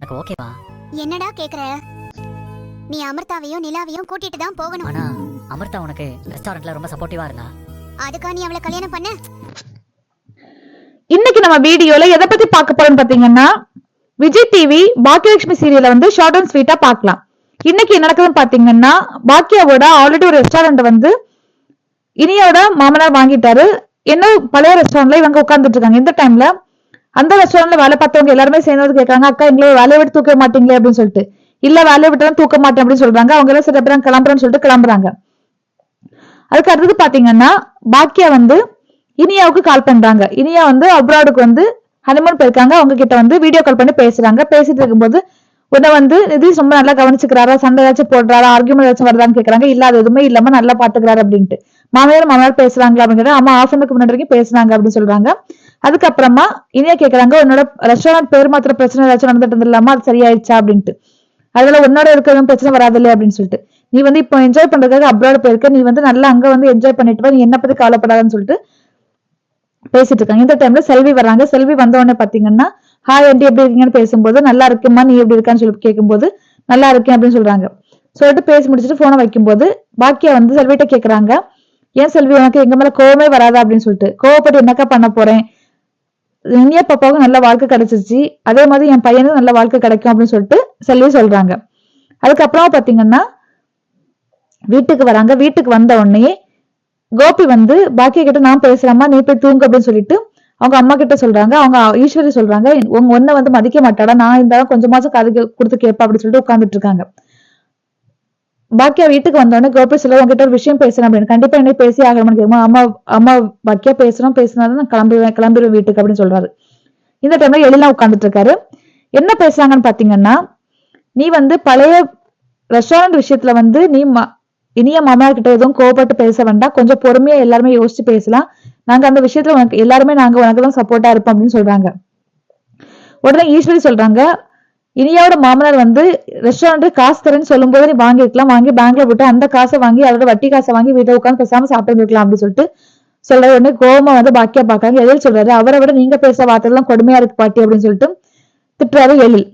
எனக்கு ஓகேவா என்னடா கேக்குற? நீ அமிர்தாவையும் நிலாவையும் கூட்டிட்டு தான் போகணும். ஆனா அமிர்தா உனக்கு ரெஸ்டாரண்ட்ல ரொம்ப சப்போர்ட்டிவா இருந்தா. அதுக்கா நீ அவளை கல்யாணம் பண்ண. இன்னைக்கு நம்ம வீடியோல எதை பத்தி பார்க்க போறோம்னு பாத்தீங்கன்னா விஜய் டிவி பாக்கியலட்சுமி சீரியலை வந்து ஷார்ட் அண்ட் ஸ்வீட்டா பார்க்கலாம். இன்னைக்கு என்ன நடக்குதுன்னு பாத்தீங்கன்னா பாக்கியாவோட ஆல்ரெடி ஒரு ரெஸ்டாரண்ட் வந்து இனியோட மாமனார் வாங்கிட்டாரு. என்ன பழைய ரெஸ்டாரண்ட்ல இவங்க உட்கார்ந்துட்டு இருக்காங்க. இந்த டைம்ல அந்த ரெஸ்டாரண்ட்ல வேலை பார்த்தவங்க எல்லாருமே சேர்ந்து கேட்கறாங்க அக்கா எங்களை வேலையை விட்டு தூக்க மாட்டீங்களே அப்படின்னு சொல்லிட்டு. இல்ல வேலையை விட்டு தூக்க மாட்டேன் அப்படின்னு சொல்றாங்க. அவங்க எல்லாம் சில பேர் கிளம்புறேன்னு சொல்லிட்டு கிளம்புறாங்க. அதுக்கு அடுத்தது பாத்தீங்கன்னா பாக்கியா வந்து இனியாவுக்கு கால் பண்றாங்க. இனியா வந்து அப்ராடுக்கு வந்து ஹனிமூன் போயிருக்காங்க. அவங்க கிட்ட வந்து வீடியோ கால் பண்ணி பேசுறாங்க. பேசிட்டு இருக்கும்போது உன்னை வந்து நிதிஷ் ரொம்ப நல்லா கவனிச்சுக்கிறாரா? சண்டை ஏதாச்சும் போடுறாரா? ஆர்குமெண்ட் ஏதாச்சும் வருதான்னு கேக்குறாங்க. இல்ல அது எதுவுமே இல்லாம நல்லா பாத்துக்கிறாரு அப்படின்ட்டு. மாமியார் மாமனார் பேசுறாங்களா அப்படின்னு ஆமா ஆஃப் அனுக்கு முன்னாடி வரைக்கும் பேசுறாங்க அப்படின்னு சொல்றாங்க. அதுக்கப்புறமா இனியா கேக்குறாங்க உன்னோட ரெஸ்டாரண்ட் பேர் மாத்திர பிரச்சனை ஏதாச்சும் நடந்துட்டு இருந்தில்லாமா அது சரியாயிடுச்சா? அப்படின்ட்டு. அதுல உன்னோட இருக்கிறதும் பிரச்சனை வராது இல்லையா அப்படின்னு சொல்லிட்டு. நீ வந்து இப்போ என்ஜாய் பண்றதுக்காக அப்ராட் போயிருக்க. நீ வந்து நல்லா அங்க வந்து என்ஜாய் பண்ணிட்டு வா. நீ என்ன பத்தி கவலைப்படாதுன்னு சொல்லிட்டு பேசிட்டு இருக்காங்க. இந்த டைம்ல செல்வி வராங்க செல்வி வந்த உடனே பாத்தீங்கன்னா ஹாய் ஆண்டி எப்படி இருக்கீங்கன்னு பேசும்போது நல்லா இருக்குமா நீ எப்படி இருக்கான்னு சொல்லி கேட்கும்போது நல்லா இருக்கேன் அப்படின்னு சொல்றாங்க. சொல்லிட்டு பேசி முடிச்சுட்டு போனை வைக்கும்போது பாக்கியா வந்து செல்விட்ட கேக்குறாங்க. ஏன் செல்வி உனக்கு எங்க மேல கோவமே வராதா? அப்படின்னு சொல்லிட்டு. கோவப்பட்டு என்னக்கா பண்ண போறேன்? இனிய பாப்பாவுக்கு நல்ல வாழ்க்கை கிடைச்சிச்சு அதே மாதிரி என் பையனுக்கு நல்ல வாழ்க்கை கிடைக்கும் அப்படின்னு சொல்லிட்டு செல்வி சொல்றாங்க. அதுக்கப்புறம் பாத்தீங்கன்னா வீட்டுக்கு வராங்க. வீட்டுக்கு வந்த உடனே கோபி வந்து பாக்கிய கிட்ட நான் பேசுறேம்மா நீ போய் தூங்கு அப்படின்னு சொல்லிட்டு அவங்க அம்மா கிட்ட சொல்றாங்க. அவங்க ஈஸ்வரி சொல்றாங்க உங்க ஒன்ன வந்து மதிக்க மாட்டாடா. நான் இருந்தாலும் கொஞ்சமாச்சும் காது கொடுத்து கேட்பா அப்படின்னு சொல்லிட்டு உட்கார்ந்துட்டு இருக்காங்க. பாக்கியா வீட்டுக்கு வந்தோடனே கோபி சொல்ல உங்ககிட்ட ஒரு விஷயம் பேசுறேன் அப்படின்னு. கண்டிப்பா என்ன பேசி ஆகணும்னு கேட்கும் அம்மா அம்மா பாக்கியா பேசுறோம் பேசினாதான் நான் கிளம்புவேன் கிளம்பிடுவேன் வீட்டுக்கு அப்படின்னு சொல்றாரு. இந்த டைம்ல எழிலாம் உட்காந்துட்டு இருக்காரு. என்ன பேசுறாங்கன்னு பாத்தீங்கன்னா நீ வந்து பழைய ரெஸ்டாரண்ட் விஷயத்துல வந்து நீ ம- இனிய மாமனார் கிட்ட எதுவும் கோவப்பட்டு பேச வேண்டாம். கொஞ்சம் பொறுமையா எல்லாருமே யோசிச்சு பேசலாம். நாங்க அந்த விஷயத்துல உனக்கு எல்லாருமே நாங்க உனக்கு தான் சப்போர்ட்டா இருப்போம் அப்படின்னு சொல்றாங்க. உடனே ஈஸ்வரி சொல்றாங்க இனியாவோட மாமனார் வந்து ரெஸ்டாரண்ட் காசு தரேன்னு சொல்லும்போது நீ வாங்கிருக்கலாம் வாங்கி பேங்க்ல போட்டு அந்த காசை வாங்கி அதோட வட்டி காசை வாங்கி வீட்டை உட்காந்து பேசாம சாப்பிட்டு இருக்கலாம் அப்படின்னு சொல்லிட்டு சொல்ற உடனே கோமா வந்து பாக்கியா பாக்காங்க எழில் சொல்றாரு? அவரை விட நீங்க பேசுற வார்த்தைலாம் கொடுமையா இருக்கு பாட்டி அப்படின்னு சொல்லிட்டு திட்டுறாரு எழில்.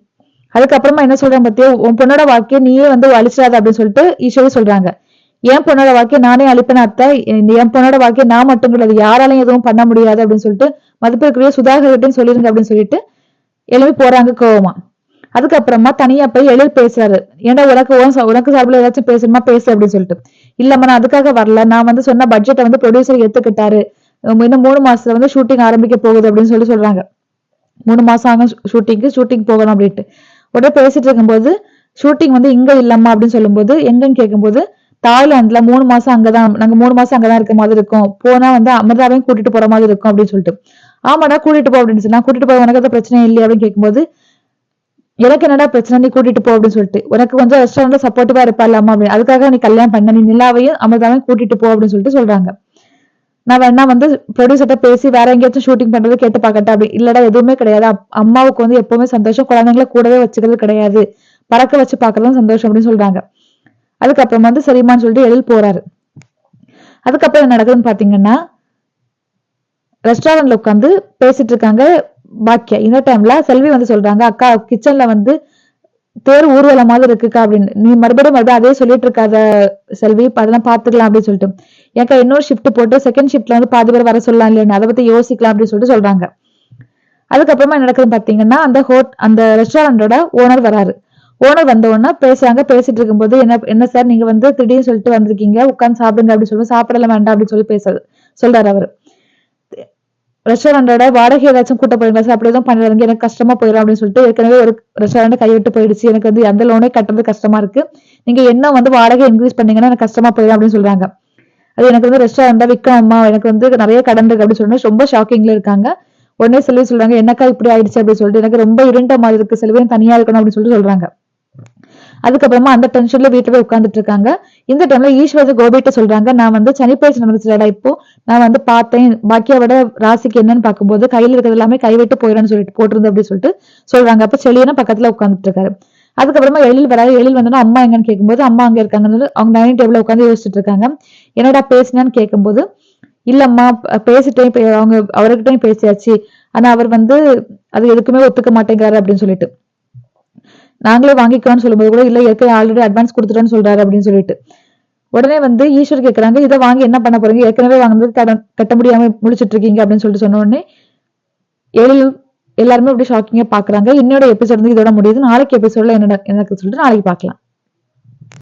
அதுக்கப்புறமா என்ன சொல்றேன் பத்தியா? உன் பொண்ணோட வாக்கிய நீயே வந்து அழிச்சிடாத அப்படின்னு சொல்லிட்டு ஈஸ்வரி சொல்றாங்க. என் பொண்ணோட வாக்கிய நானே அழிப்பேன் அத்தை. என் பொண்ணோட வாக்கிய நான் மட்டும் கிடையாது யாராலையும் எதுவும் பண்ண முடியாது அப்படின்னு சொல்லிட்டு மதிப்பிற்குரிய சுதாகர்கிட்டையும் சொல்லிருங்க அப்படின்னு சொல்லிட்டு எழுப்பி போறாங்க கோவமா. அதுக்கப்புறமா தனியா போய் எழில் பேசுறாரு. ஏன்னா உனக்கு உனக்கு சார்பில் ஏதாச்சும் பேசணுமா? பேசு அப்படின்னு சொல்லிட்டு. இல்லம்மா நான் அதுக்காக வரல. நான் வந்து சொன்ன பட்ஜெட்டை வந்து ப்ரொடியூசர் ஏத்துக்கிட்டாரு. இன்னும் மூணு மாசத்துல வந்து ஷூட்டிங் ஆரம்பிக்க போகுது அப்படின்னு சொல்லி சொல்றாங்க. மூணு மாசம் ஆகும் ஷூட்டிங்க்கு ஷூட்டிங் போகணும் அப்படின்ட்டு. உடனே பேசிட்டு இருக்கும்போது ஷூட்டிங் வந்து இங்க இல்லம்மா அப்படின்னு சொல்லும்போது எங்கன்னு கேட்கும்போது தாய்லாந்துல மூணு மாசம் அங்கதான். நாங்க மூணு மாசம் அங்கதான் இருக்க மாதிரி இருக்கும். போனா வந்து அமிர்தாவையும் கூட்டிட்டு போற மாதிரி இருக்கும் அப்படின்னு சொல்லிட்டு. ஆமாடா கூட்டிட்டு போ அப்படின்னு சொன்னா கூட்டிட்டு போய் உனக்கு எதுவும் பிரச்சனை இல்லையா? அப்படின்னு கேட்கும்போது எனக்கு என்னடா பிரச்சனை நீ கூட்டிட்டு போ அப்படின்னு சொல்லிட்டு. உனக்கு கொஞ்சம் ரெஸ்டாரண்ட்ல சப்போர்ட்டிவா இருப்பா இல்லாம அப்படின்னு. அதுக்காக நீ கல்யாணம் பண்ண நீ நிலாவையும் அமிர்தாவையும் கூட்டிட்டு போ அப்படின்னு சொல்லிட்டு சொல்றாங்க. நான் வேணா வந்து ப்ரொடியூசர்ட்ட பேசி வேற எங்கேயாச்சும் ஷூட்டிங் பண்றது கேட்டு பார்க்கட்டா அப்படி. இல்லடா எதுவுமே கிடையாது. அம்மாவுக்கு வந்து எப்பவுமே சந்தோஷம். குழந்தைங்களை கூடவே வச்சுக்கிறது கிடையாது. பறக்க வச்சு பாக்குறதும் சந்தோஷம் அப்படின்னு சொல்றாங்க. அதுக்கப்புறம் வந்து சரிமான்னு சொல்லிட்டு எழில் போறாரு. அதுக்கப்புறம் என்ன நடக்குதுன்னு பாத்தீங்கன்னா ரெஸ்டாரண்ட்ல உட்காந்து பேசிட்டு இருக்காங்க பாக்கியா. இந்த டைம்ல செல்வி வந்து சொல்றாங்க அக்கா கிச்சன்ல வந்து தேர் ஊர்வலம் மாதிரி இருக்குக்கா அப்படின்னு. நீ மறுபடியும் மறுபடியும் அதே சொல்லிட்டு இருக்காத செல்வி அதெல்லாம் பாத்துக்கலாம் அப்படின்னு சொல்லிட்டு. ஏக்கா இன்னொரு ஷிஃப்ட் போட்டு செகண்ட் ஷிஃப்ட்ல வந்து பாதி பேர் வர சொல்லலாம் இல்லையா? அதை பத்தி யோசிக்கலாம் அப்படின்னு சொல்லிட்டு சொல்றாங்க. அதுக்கப்புறமா என்ன நடக்குதுன்னு பாத்தீங்கன்னா அந்த ஹோட் அந்த ரெஸ்டாரண்டோட ஓனர் வராரு. ஓனர் வந்த உடனே பேசுறாங்க. பேசிட்டு இருக்கும்போது என்ன என்ன சார் நீங்க வந்து திடீர்னு சொல்லிட்டு வந்திருக்கீங்க. உட்கார்ந்து சாப்பிடுங்க அப்படின்னு சொல்லுவோம் சாப்பிடலாம் வேண்டாம் அப்படின்னு சொல்லி பேசுறது சொல்றாரு அவர். ரெஸ்டாரண்டோட வாடகை ஏதாச்சும் கூட்ட போறீங்களா? சார் அப்படி எதுவும் பண்ணுறாங்க எனக்கு கஷ்டமா போயிடும் அப்படின்னு சொல்லிட்டு ஏற்கனவே ஒரு ரெஸ்டாரண்ட் கைவிட்டு போயிடுச்சு. எனக்கு வந்து அந்த லோனே கட்டுறது கஷ்டமா இருக்கு. நீங்க என்ன வந்து வாடகை இன்க்ரீஸ் பண்ணீங்கன்னா எனக்கு கஷ்டமா போயிடும் அப்படின்னு சொல்றாங்க. அது எனக்கு வந்து ரெஸ்டாரண்டா விற்கணுமா எனக்கு வந்து நிறைய கடன் இருக்கு அப்படின்னு சொல்லி ரொம்ப ஷாக்கிங்ல இருக்காங்க. உடனே செல்வி சொல்றாங்க என்னக்கா இப்படி ஆயிடுச்சு? அப்படின்னு சொல்லிட்டு எனக்கு ரொம்ப இருண்ட மாதிரி இருக்கு. செல்வியும் தனியா இருக்கணும் அப்படின்னு சொல்லிட்டு சொல்றாங்க. அதுக்கப்புறமா அந்த டென்ஷன்ல வீட்டுல போய் உட்கார்ந்துட்டு இருக்காங்க. இந்த டைம்ல ஈஸ்வரஜ கோபிட்ட சொல்றாங்க நான் வந்து சனிப்பயிற்சி நடந்துச்சுலடா இப்போ. நான் வந்து பார்த்தேன். பாக்கியாவோட ராசிக்கு என்னன்னு பார்க்கும்போது கையில இருக்கிறது எல்லாமே கைவிட்டு போயிடும்னு சொல்லிட்டு போட்டிருந்து அப்படின்னு சொல்லிட்டு சொல்றாங்க. அப்ப செளியனா பக்கத்துல உட்கார்ந்துட்டு இருக்காரு. அதுக்கப்புறமா எழில் வராது எழில் வந்தோன்னா அம்மா எங்கன்னு கேட்கும்போது அம்மா அங்க இருக்காங்கன்னு அவங்க டைனிங் டேபிள் உட்காந்து யோசிச்சுட்டு இருக்காங்க. என்னடா பேசினான்னு கேட்கும்போது இல்லம்மா பேசிட்டேன். பே- அவங்க அவர்கிட்டயும் பேசியாச்சு. ஆனா அவர் வந்து அது எதுக்குமே ஒத்துக்க மாட்டேங்கிறாரு அப்படின்னு சொல்லிட்டு. நாங்களே வாங்கிக்கோன்னு சொல்லும்போது கூட இல்ல ஏற்கனவே ஆல்ரெடி அட்வான்ஸ் கொடுத்துட்டேன்னு சொல்றாரு அப்படின்னு சொல்லிட்டு. உடனே வந்து ஈஸ்வர் கேட்குறாங்க இதை வாங்கி என்ன பண்ண போறீங்க? ஏற்கனவே வாங்கினது கடன் கட்ட முடியாம முழிச்சிட்டு இருக்கீங்க அப்படின்னு சொல்லிட்டு சொன்ன உடனே எழில் எல்லாருமே அப்படி ஷாக்கிங்கா பாக்குறாங்க. என்னோட எபிசோட் வந்து இதோட முடியுது. நாளைக்கு எபிசோட்ல என்ன என்ன சொல்லிட்டு நாளைக்கு பார்க்கலாம்